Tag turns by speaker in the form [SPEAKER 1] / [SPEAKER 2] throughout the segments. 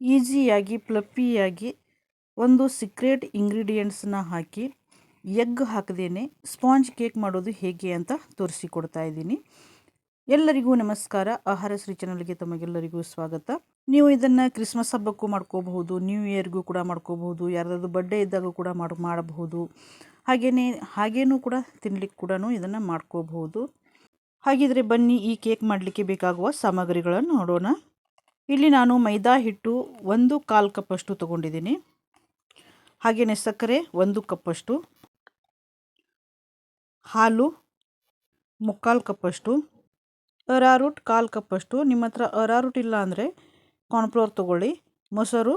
[SPEAKER 1] ಈಸಿಯಾಗಿ ಪ್ಲಪ್ಪಿಯಾಗಿ ಒಂದು ಸೀಕ್ರೆಟ್ ಇಂಗ್ರೀಡಿಯೆಂಟ್ಸನ್ನ ಹಾಕಿ ಎಗ್ ಹಾಕದೇನೆ ಸ್ಪಾಂಜ್ ಕೇಕ್ ಮಾಡೋದು ಹೇಗೆ ಅಂತ ತೋರಿಸಿಕೊಡ್ತಾ ಇದ್ದೀನಿ. ಎಲ್ಲರಿಗೂ ನಮಸ್ಕಾರ. ಆಹಾರ ಶ್ರೀ ಚಾನಲ್ಗೆ ತಮಗೆಲ್ಲರಿಗೂ ಸ್ವಾಗತ. ನೀವು ಇದನ್ನು ಕ್ರಿಸ್ಮಸ್ ಹಬ್ಬಕ್ಕೂ ಮಾಡ್ಕೋಬಹುದು, ನ್ಯೂ ಇಯರ್ಗೂ ಕೂಡ ಮಾಡ್ಕೋಬಹುದು, ಯಾರ್ದಾದ್ರು ಬರ್ಡೇ ಇದ್ದಾಗ ಕೂಡ ಮಾಡಿ, ಮಾಡಬಹುದು. ಹಾಗೆಯೇ ಹಾಗೇನೂ ಕೂಡ ತಿನ್ನಲಿಕ್ಕೆ ಕೂಡ ಇದನ್ನು ಮಾಡ್ಕೋಬಹುದು. ಹಾಗಿದ್ರೆ ಬನ್ನಿ ಈ ಕೇಕ್ ಮಾಡಲಿಕ್ಕೆ ಬೇಕಾಗುವ ಸಾಮಗ್ರಿಗಳನ್ನು ನೋಡೋಣ. ಇಲ್ಲಿ ನಾನು ಮೈದಾ ಹಿಟ್ಟು ಒಂದು ಕಾಲು ಕಪ್ಪಷ್ಟು ತೊಗೊಂಡಿದ್ದೀನಿ. ಹಾಗೆಯೇ ಸಕ್ಕರೆ ಒಂದು ಕಪ್ಪಷ್ಟು. ಹಾಲು ಮುಕ್ಕಾಲು ಕಪ್ಪಷ್ಟು. ಅರಾರೂಟ್ ಕಾಲು ಕಪ್ಪಷ್ಟು. ನಿಮ್ಮ ಹತ್ರ ಅರಾರೂಟ್ ಇಲ್ಲ ಅಂದರೆ ಕಾರ್ನ್ಫ್ಲೋರ್ ತೊಗೊಳ್ಳಿ. ಮೊಸರು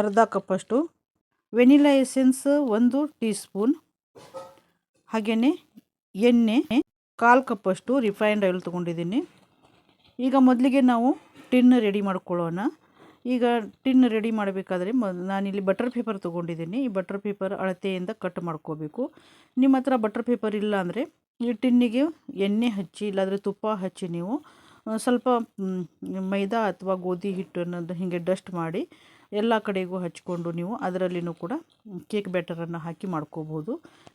[SPEAKER 1] ಅರ್ಧ ಕಪ್ಪಷ್ಟು. ವೆನಿಲಾ ಎಸೆನ್ಸ್ ಒಂದು ಟೀ ಸ್ಪೂನ್ ಹಾಗೆಯೇ ಎಣ್ಣೆ ಕಾಲು ಕಪ್ಪಷ್ಟು ರಿಫೈನ್ಡ್ ಆಯಿಲ್ ತೊಗೊಂಡಿದ್ದೀನಿ. ಈಗ ಮೊದಲಿಗೆ ನಾವು ಟಿನ್ ರೆಡಿ ಮಾಡ್ಕೊಳ್ಳೋಣ. ಈಗ ಟಿನ್ ರೆಡಿ ಮಾಡಬೇಕಾದ್ರೆ ಮ, ನಾನಿಲ್ಲಿ ಬಟರ್ ಪೇಪರ್ ತೊಗೊಂಡಿದ್ದೀನಿ. ಈ ಬಟರ್ ಪೇಪರ್ ಅಳತೆಯಿಂದ ಕಟ್ ಮಾಡ್ಕೋಬೇಕು. ನಿಮ್ಮ ಹತ್ರ ಬಟರ್ ಪೇಪರ್ ಇಲ್ಲ ಅಂದರೆ ಈ ಟಿನ್ನಿಗೆ ಎಣ್ಣೆ ಹಚ್ಚಿ, ಇಲ್ಲಾಂದರೆ ತುಪ್ಪ ಹಚ್ಚಿ ನೀವು ಸ್ವಲ್ಪ ಮೈದಾ ಅಥವಾ ಗೋಧಿ ಹಿಟ್ಟನ್ನು ಹೀಗೆ ಡಸ್ಟ್ ಮಾಡಿ ಎಲ್ಲ ಕಡೆಗೂ ಹಚ್ಕೊಂಡು ನೀವು ಅದರಲ್ಲಿನೂ ಕೂಡ ಕೇಕ್ ಬ್ಯಾಟರನ್ನು ಹಾಕಿ ಮಾಡ್ಕೋಬೋದು.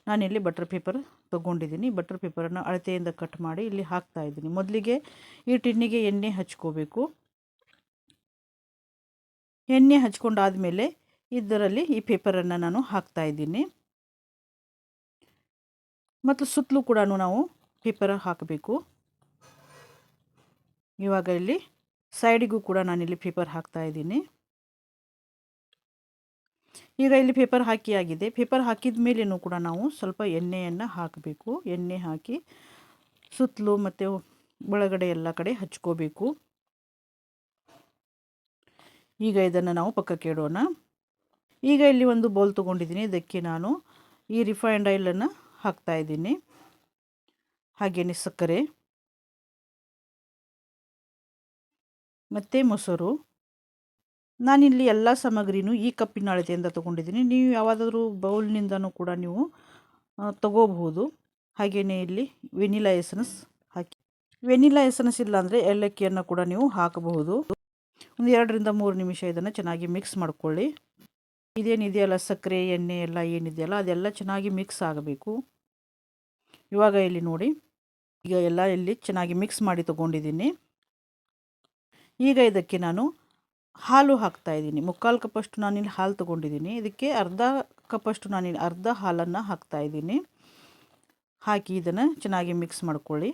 [SPEAKER 1] ನಾನಿಲ್ಲಿ ಬಟರ್ ಪೇಪರ್ ತೊಗೊಂಡಿದ್ದೀನಿ. ಬಟರ್ ಪೇಪರನ್ನು ಅಳತೆಯಿಂದ ಕಟ್ ಮಾಡಿ ಇಲ್ಲಿ ಹಾಕ್ತಾ ಇದ್ದೀನಿ. ಮೊದಲಿಗೆ ಈ ಟಿನ್ನಿಗೆ ಎಣ್ಣೆ ಹಚ್ಕೋಬೇಕು. ಎಣ್ಣೆ ಹಚ್ಕೊಂಡಾದಮೇಲೆ ಇದರಲ್ಲಿ ಈ ಪೇಪರನ್ನು ನಾನು ಹಾಕ್ತಾ ಇದ್ದೀನಿ. ಮತ್ತು ಸುತ್ತಲೂ ಕೂಡ ನಾವು ಪೇಪರ್ ಹಾಕಬೇಕು. ಇವಾಗ ಇಲ್ಲಿ ಸೈಡಿಗೂ ಕೂಡ ನಾನಿಲ್ಲಿ ಪೇಪರ್ ಹಾಕ್ತಾ ಇದ್ದೀನಿ. ಈಗ ಇಲ್ಲಿ ಪೇಪರ್ ಹಾಕಿ ಆಗಿದೆ. ಪೇಪರ್ ಹಾಕಿದ ಮೇಲೇನೂ ಕೂಡ ನಾವು ಸ್ವಲ್ಪ ಎಣ್ಣೆಯನ್ನು ಹಾಕಬೇಕು. ಎಣ್ಣೆ ಹಾಕಿ ಸುತ್ತಲೂ ಮತ್ತು ಒಳಗಡೆ ಎಲ್ಲ ಕಡೆ ಹಚ್ಕೋಬೇಕು. ಈಗ ಇದನ್ನು ನಾವು ಪಕ್ಕಕ್ಕೆ ಇಡೋಣ. ಈಗ ಇಲ್ಲಿ ಒಂದು ಬೌಲ್ ತೊಗೊಂಡಿದ್ದೀನಿ. ಇದಕ್ಕೆ ನಾನು ಈ ರಿಫೈಂಡ್ ಆಯಿಲನ್ನು ಹಾಕ್ತಾಯಿದ್ದೀನಿ ಹಾಗೆಯೇ ಸಕ್ಕರೆ. ಮತ್ತು ಮೊಸರು. ನಾನಿಲ್ಲಿ ಎಲ್ಲ ಸಾಮಗ್ರಿನೂ ಈ ಕಪ್ಪಿನ ಅಳತೆಯಿಂದ ತೊಗೊಂಡಿದ್ದೀನಿ. ನೀವು ಯಾವುದಾದ್ರೂ ಬೌಲ್ನಿಂದನೂ ಕೂಡ ನೀವು ತಗೋಬಹುದು. ಹಾಗೆಯೇ ಇಲ್ಲಿ ವೆನಿಲಾ ಎಸನ್ಸ್ ಹಾಕಿ. ವೆನಿಲಾ ಎಸನ್ಸ್ ಇಲ್ಲ ಅಂದರೆ ಏಲಕ್ಕಿಯನ್ನು ಕೂಡ ನೀವು ಹಾಕಬಹುದು. ಒಂದು ಎರಡರಿಂದ ಮೂರು ನಿಮಿಷ ಇದನ್ನು ಚೆನ್ನಾಗಿ ಮಿಕ್ಸ್ ಮಾಡ್ಕೊಳ್ಳಿ. ಇದೇನಿದೆಯಲ್ಲ ಸಕ್ಕರೆ, ಎಣ್ಣೆ ಎಲ್ಲ ಏನಿದೆಯಲ್ಲ ಅದೆಲ್ಲ ಚೆನ್ನಾಗಿ ಮಿಕ್ಸ್ ಆಗಬೇಕು. ಇವಾಗ ಇಲ್ಲಿ ನೋಡಿ, ಈಗ ಎಲ್ಲ ಇಲ್ಲಿ ಚೆನ್ನಾಗಿ ಮಿಕ್ಸ್ ಮಾಡಿ ತೊಗೊಂಡಿದ್ದೀನಿ. ಈಗ ಇದಕ್ಕೆ ನಾನು ಹಾಲು ಹಾಕ್ತಾ ಇದ್ದೀನಿ. ಮುಕ್ಕಾಲು ಕಪ್ಪಷ್ಟು ನಾನಿಲ್ಲಿ ಹಾಲು ತೊಗೊಂಡಿದ್ದೀನಿ. ಇದಕ್ಕೆ ಅರ್ಧ ಕಪ್ಪಷ್ಟು ನಾನಿಲ್ಲಿ ಅರ್ಧ ಹಾಲನ್ನು ಹಾಕ್ತಾ ಇದ್ದೀನಿ. ಹಾಕಿ ಇದನ್ನು ಚೆನ್ನಾಗಿ ಮಿಕ್ಸ್ ಮಾಡ್ಕೊಳ್ಳಿ.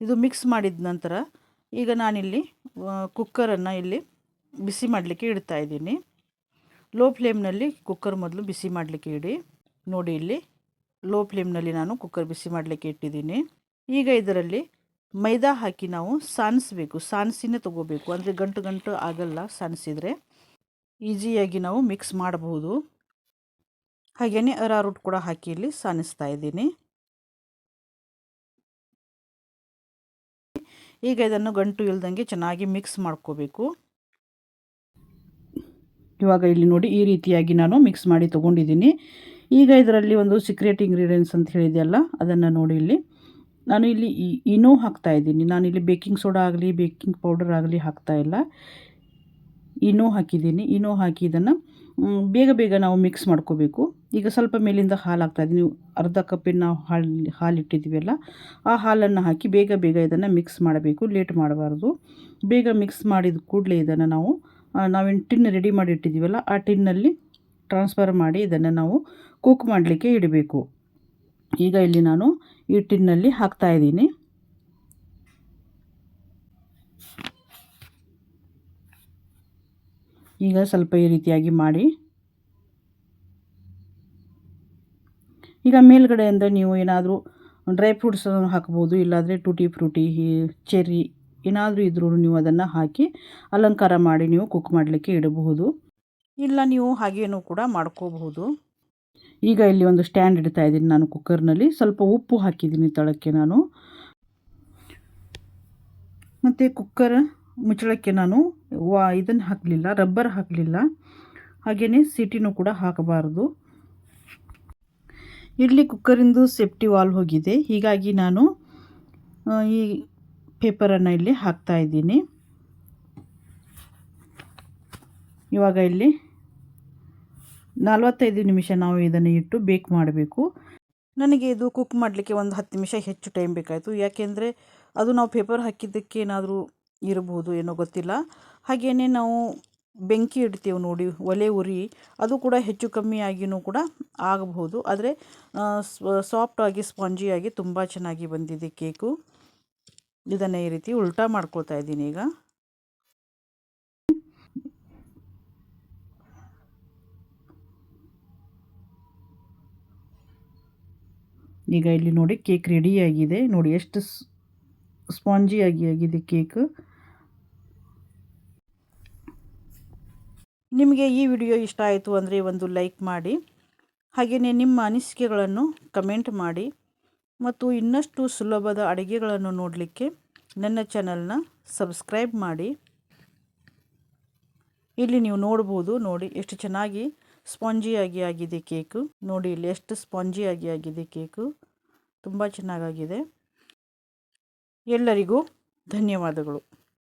[SPEAKER 1] ಇದು ಮಿಕ್ಸ್ ಮಾಡಿದ ನಂತರ ಈಗ ನಾನಿಲ್ಲಿ ಕುಕ್ಕರನ್ನು ಇಲ್ಲಿ ಬಿಸಿ ಮಾಡಲಿಕ್ಕೆ ಇಡ್ತಾ ಇದ್ದೀನಿ. ಲೋ ಫ್ಲೇಮ್ನಲ್ಲಿ ಕುಕ್ಕರ್ ಮೊದಲು ಬಿಸಿ ಮಾಡಲಿಕ್ಕೆ ಇಡಿ. ನೋಡಿ ಇಲ್ಲಿ, ಲೋ ಫ್ಲೇಮ್ನಲ್ಲಿ ನಾನು ಕುಕ್ಕರ್ ಬಿಸಿ ಮಾಡಲಿಕ್ಕೆ ಇಟ್ಟಿದ್ದೀನಿ. ಈಗ ಇದರಲ್ಲಿ ಮೈದಾ ಹಾಕಿ ನಾವು ಸಾನಿಸ್ಬೇಕು, ಸಾನಿಸಿನೇ ತೊಗೋಬೇಕು. ಅಂದರೆ ಗಂಟು ಗಂಟು ಆಗಲ್ಲ ಸಾನಿಸಿದರೆ. ಈಸಿಯಾಗಿ ನಾವು ಮಿಕ್ಸ್ ಮಾಡಬಹುದು. ಹಾಗೆಯೇ ಅರಾರೂಟ್ ಕೂಡ ಹಾಕಿ ಇಲ್ಲಿ ಸಾನಿಸ್ತಾ ಇದ್ದೀನಿ. ಈಗ ಇದನ್ನು ಗಂಟು ಇಲ್ದಂಗೆ ಚೆನ್ನಾಗಿ ಮಿಕ್ಸ್ ಮಾಡ್ಕೋಬೇಕು. ಇವಾಗ ಇಲ್ಲಿ ನೋಡಿ ಈ ರೀತಿಯಾಗಿ ನಾನು ಮಿಕ್ಸ್ ಮಾಡಿ ತೊಗೊಂಡಿದ್ದೀನಿ. ಈಗ ಇದರಲ್ಲಿ ಒಂದು ಸೀಕ್ರೆಟ್ ಇಂಗ್ರೀಡಿಯೆಂಟ್ಸ್ ಅಂತ ಹೇಳಿದೆಯಲ್ಲ, ಅದನ್ನು ನೋಡಿ ಇಲ್ಲಿ. ನಾನು ಇಲ್ಲಿ ಇನೋ ಹಾಕ್ತಾ ಇದ್ದೀನಿ. ನಾನಿಲ್ಲಿ ಬೇಕಿಂಗ್ ಸೋಡಾ ಆಗಲಿ ಬೇಕಿಂಗ್ ಪೌಡರ್ ಆಗಲಿ ಹಾಕ್ತಾ ಇಲ್ಲ. ಇನೋ ಹಾಕಿದ್ದೀನಿ. ಇನೋ ಹಾಕಿ ಇದನ್ನು ಬೇಗ ಬೇಗ ನಾವು ಮಿಕ್ಸ್ ಮಾಡ್ಕೋಬೇಕು. ಈಗ ಸ್ವಲ್ಪ ಮೇಲಿಂದ ಹಾಲು ನೀವು ಅರ್ಧ ಕಪ್ಪಿನ ಹಾಲು ಹಾಲು ಇಟ್ಟಿದ್ದೀವಲ್ಲ ಆ ಹಾಲನ್ನು ಹಾಕಿ ಬೇಗ ಬೇಗ ಇದನ್ನು ಮಿಕ್ಸ್ ಮಾಡಬೇಕು. ಲೇಟ್ ಮಾಡಬಾರ್ದು. ಬೇಗ ಮಿಕ್ಸ್ ಮಾಡಿದ ಕೂಡಲೇ ಇದನ್ನು ನಾವು ನಾವೇನು ಟಿನ್ ರೆಡಿ ಮಾಡಿ ಇಟ್ಟಿದ್ದೀವಲ್ಲ ಆ ಟಿನ್ನಲ್ಲಿ ಟ್ರಾನ್ಸ್ಫರ್ ಮಾಡಿ ಇದನ್ನು ನಾವು ಕುಕ್ ಮಾಡಲಿಕ್ಕೆ ಇಡಬೇಕು. ಈಗ ಇಲ್ಲಿ ನಾನು ಈ ಟಿನ್ನಲ್ಲಿ ಹಾಕ್ತಾಯಿದ್ದೀನಿ ಈಗ ಸ್ವಲ್ಪ ಈ ರೀತಿಯಾಗಿ ಮಾಡಿ. ಈಗ ಮೇಲ್ಗಡೆಯಿಂದ ನೀವು ಏನಾದರೂ ಡ್ರೈ ಫ್ರೂಟ್ಸ್ ಹಾಕ್ಬೋದು, ಇಲ್ಲಾಂದರೆ ಟೂಟಿ ಫ್ರೂಟಿ ಚೆರ್ರಿ ಏನಾದರೂ ಇದ್ರೂ ನೀವು ಅದನ್ನು ಹಾಕಿ ಅಲಂಕಾರ ಮಾಡಿ ನೀವು ಕುಕ್ ಮಾಡಲಿಕ್ಕೆ ಇಡಬಹುದು. ಇಲ್ಲ, ನೀವು ಹಾಗೇನೂ ಕೂಡ ಮಾಡ್ಕೋಬಹುದು. ಈಗ ಇಲ್ಲಿ ಒಂದು ಸ್ಟ್ಯಾಂಡ್ ಇಡ್ತಾ ಇದ್ದೀನಿ ನಾನು ಕುಕ್ಕರ್ನಲ್ಲಿ. ಸ್ವಲ್ಪ ಉಪ್ಪು ಹಾಕಿದ್ದೀನಿ ತಳಕ್ಕೆ ನಾನು. ಮತ್ತು ಕುಕ್ಕರ್ ಮುಚ್ಚಳಕ್ಕೆ ನಾನು ವಾ ಇದನ್ನು ಹಾಕಲಿಲ್ಲ, ರಬ್ಬರ್ ಹಾಕಲಿಲ್ಲ. ಹಾಗೆಯೇ ಸಿಟಿನೂ ಕೂಡ ಹಾಕಬಾರ್ದು. ಇಡ್ಲಿ ಕುಕ್ಕರಿಂದು ಸೇಫ್ಟಿ ವಾಲ್ ಹೋಗಿದೆ. ಹೀಗಾಗಿ ನಾನು ಈ ಪೇಪರನ್ನು ಇಲ್ಲಿ ಹಾಕ್ತಾ ಇದ್ದೀನಿ. ಇವಾಗ ಇಲ್ಲಿ ನಲವತ್ತೈದು ನಿಮಿಷ ನಾವು ಇದನ್ನು ಇಟ್ಟು ಬೇಕ್ ಮಾಡಬೇಕು. ನನಗೆ ಇದು ಕುಕ್ ಮಾಡಲಿಕ್ಕೆ ಒಂದು ಹತ್ತು ನಿಮಿಷ ಹೆಚ್ಚು ಟೈಮ್ ಬೇಕಾಯಿತು. ಯಾಕೆಂದರೆ ಅದು ನಾವು ಪೇಪರ್ ಹಾಕಿದ್ದಕ್ಕೆ ಏನಾದರೂ ಇರಬಹುದು ಏನೋ ಗೊತ್ತಿಲ್ಲ. ಹಾಗೆಯೇ ನಾವು ಬೆಂಕಿ ಇಡ್ತೀವಿ ನೋಡಿ, ಒಲೆ ಉರಿ, ಅದು ಕೂಡ ಹೆಚ್ಚು ಕಮ್ಮಿ ಆಗಿಯೂ ಕೂಡ ಆಗಬಹುದು. ಆದರೆ ಸಾಫ್ಟ್ ಸಾಫ್ಟಾಗಿ ಸ್ಪಾಂಜಿಯಾಗಿ ತುಂಬ ಚೆನ್ನಾಗಿ ಬಂದಿದೆ ಕೇಕು. ಇದನ್ನು ಈ ರೀತಿ ಉಲ್ಟಾ ಮಾಡ್ಕೊಳ್ತಾ ಇದ್ದೀನಿ ಈಗ. ಈಗ ಇಲ್ಲಿ ನೋಡಿ ಕೇಕ್ ರೆಡಿಯಾಗಿದೆ ನೋಡಿ ಎಷ್ಟು ಸ್ಪಾಂಜಿಯಾಗಿ ಆಗಿದೆ ಕೇಕ್. ನಿಮಗೆ ಈ ವಿಡಿಯೋ ಇಷ್ಟ ಆಯಿತು ಅಂದರೆ ಒಂದು ಲೈಕ್ ಮಾಡಿ, ಹಾಗೆಯೇ ನಿಮ್ಮ ಅನಿಸಿಕೆಗಳನ್ನು ಕಮೆಂಟ್ ಮಾಡಿ ಮತ್ತು ಇನ್ನಷ್ಟು ಸುಲಭದ ಅಡುಗೆಗಳನ್ನು ನೋಡಲಿಕ್ಕೆ ನನ್ನ ಚಾನಲ್ನ ಸಬ್ಸ್ಕ್ರೈಬ್ ಮಾಡಿ. ಇಲ್ಲಿ ನೀವು ನೋಡ್ಬೋದು ನೋಡಿ ಎಷ್ಟು ಚೆನ್ನಾಗಿ ಸ್ಪಾಂಜಿಯಾಗಿ ಆಗಿದೆ ಕೇಕು. ನೋಡಿ ಇಲ್ಲಿ ಎಷ್ಟು ಸ್ಪಾಂಜಿಯಾಗಿ ಆಗಿದೆ ಕೇಕು. ತುಂಬ ಚೆನ್ನಾಗಾಗಿದೆ. ಎಲ್ಲರಿಗೂ ಧನ್ಯವಾದಗಳು.